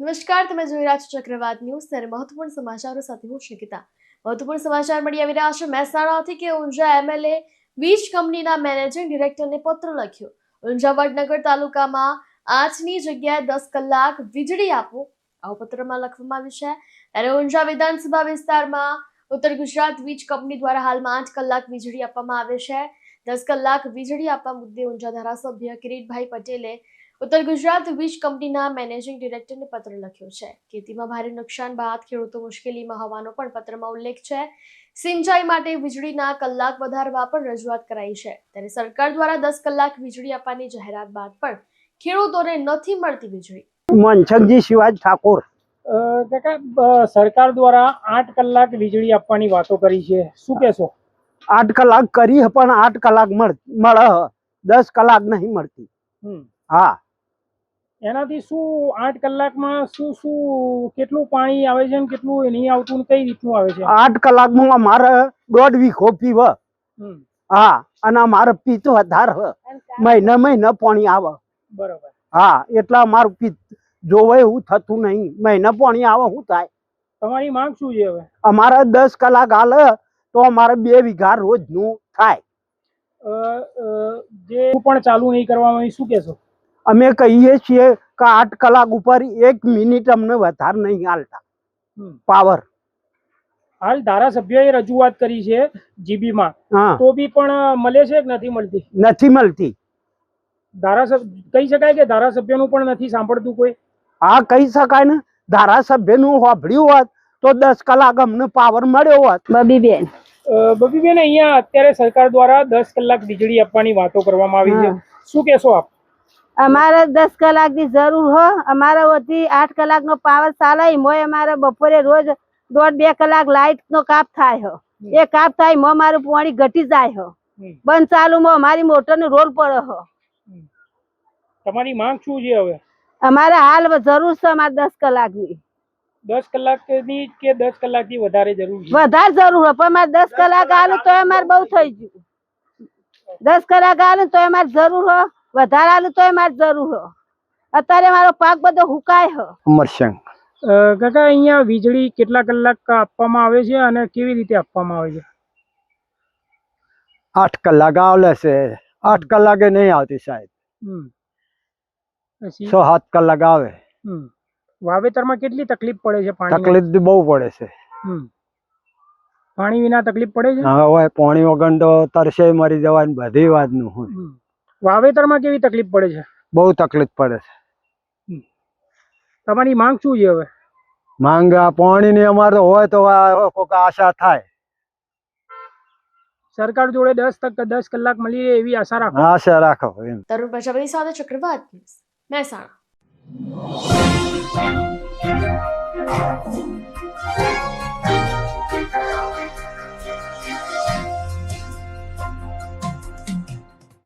નમસ્કાર, તમે જોઈ રહ્યા છો ચક્રવાત ન્યૂઝ ત્યારે મહત્વપૂર્ણ સમાચારો સાથે હું શિકિતા. મહત્વપૂર્ણ સમાચાર મળી આવી રહ્યા છે. મહેસાણાથી કે ઊંઝા એમએલએ વીજ કંપનીના મેનેજિંગ ડિરેક્ટરને પત્ર લખ્યો. ઊંઝા વડનગર તાલુકામાં આઠની જગ્યાએ દસ કલાક વીજળી આપો. આવું પત્રમાં લખવામાં આવ્યું છે. ત્યારે ઊંઝા વિધાનસભા વિસ્તારમાં ઉત્તર ગુજરાત વીજ કંપની દ્વારા હાલમાં આઠ કલાક વીજળી આપવામાં આવે છે. દસ કલાક વીજળી આપવા મુદ્દે ઊંઝા ધારાસભ્ય કિરીટભાઈ પટેલે ઉત્તર ગુજરાત વીજ કંપનીના મેનેજિંગ ડિરેક્ટરને પત્ર લખ્યો છે. ખેતીમાં ભારે નુકસાન બાદ ખેડૂતો મુશ્કેલીમાં હોવાનો પણ પત્રમાં ઉલ્લેખ છે. સિંચાઈ માટે વીજળીના કલાક વધારવા પણ રજૂઆત કરાઈ છે. ત્યારે સરકાર દ્વારા દસ કલાક વીજળી આપવાની જાહેરાત બાદ પણ ખેડૂતોને નથી મળતી વીજળી. મનસંગજી શિવાજ ઠાકોર. કાકા સરકાર દ્વારા આઠ કલાક વીજળી આપવાની વાતો કરી છે. શું કહેશો? આઠ કલાક કરી પણ આઠ કલાક મળ મળે દસ કલાક નહીં મળતી. હા. એનાથી શું આઠ કલાકમાં શું શું કેટલું પાણી આવે છે કેટલું નહીં આવતું કઈ રીતનું આવે છે? આઠ કલાકમાં મારે દોઢ વીઘો પીવ. હા અને મારે પીત વધાર હ. મહિને મહિને પાણી આવે. બરોબર. હા એટલા મારું પીત જોવે એવું થતું નહીં. મહિને પાણી આવે શું થાય? તમારી માંગ શું છે હવે? અમારે દસ કલાક હાલે તો અમારે બે વીઘા રોજનું થાય. જે પણ ચાલુ નહીં કરવામાં શું કહેશો? અમે કહીએ છીએ કે આઠ કલાક ઉપર એક મિનિટ અમને વધારે નહીં હાલતા. પાવર હાલ ધારાસભ્યએ રજૂઆત કરી છે જીબીમાં. તો બી પણ મળે છે કે નથી મળતી? નથી મળતી. ધારાસભ્ય કહી શકાય કે ધારાસભ્યનું પણ નથી સાંભળતું કોઈ? હા કહી શકાય ને. ધારાસભ્યનું હોભળ્યું હોત તો દસ કલાક અમને પાવર મળ્યો હોત. બબીબેન. બબીબેન અહીંયા અત્યારે સરકાર દ્વારા દસ કલાક વીજળી આપવાની વાતો કરવામાં આવી છે. શું કહેશો આપ? અમારે દસ કલાકની જરૂર હો. અમારે વધી આઠ કલાકનો પાવર ચાલે મોય અમારે બપોરે રોજ દોઢ બે કલાક લાઇટ નો કાપ થાય હો. એ કાપ થાય મો મારું પાણી ઘટી જાય હો. બંધ ચાલુ મો અમારી મોટર નો રોલ પડે હો. તમારી માંગ શું છે હવે? અમારે હાલ જરૂર છે અમારે દસ કલાકની. દસ કલાકની કે દસ કલાકથી વધારે જરૂર વધારે જરૂર હો. પણ અમારે દસ કલાક આલું તો અમારે બહુ થઈ ગયું. દસ કલાક આલું તો અમારે જરૂર હો. વધારે હાલું તો અમારે જરૂર હો. અત્યારે મારો પાક બધો હુકાય હો. કાકા અહીંયા વીજળી કેટલા કલાક આપવામાં આવે છે અને કેવી રીતે આપવામાં આવે છે? આઠ કલાક આવે છે. આઠ કલાકે નહીં આવતી સાહેબ. હમ. પછી? છ સાત કલાક આવે. હમ. વાવેતરમાં કેટલી તકલીફ પડે છે પાણી તકલીફ બહુ પડે છે. પાણી વિના તકલીફ પડે છે? હવે પાણી વગર તો તરસે મરી જવાની બધી વાતનું. હોય હમ. વાવેતરમાં કેવી તકલીફ પડે છે? બહુ તકલીફ પડે છે. તમારી માંગ શું છે હવે? માંગ પાણીની અમારે તો હોય તો આ કોક આશા થાય. સરકાર જોડે દસ તક દસ કલાક મળી રહે એવી આશા રાખો. આશા રાખો એમ. તરુણ પ્રજાપતિ સાથે ચક્રવાત મહેસાણા.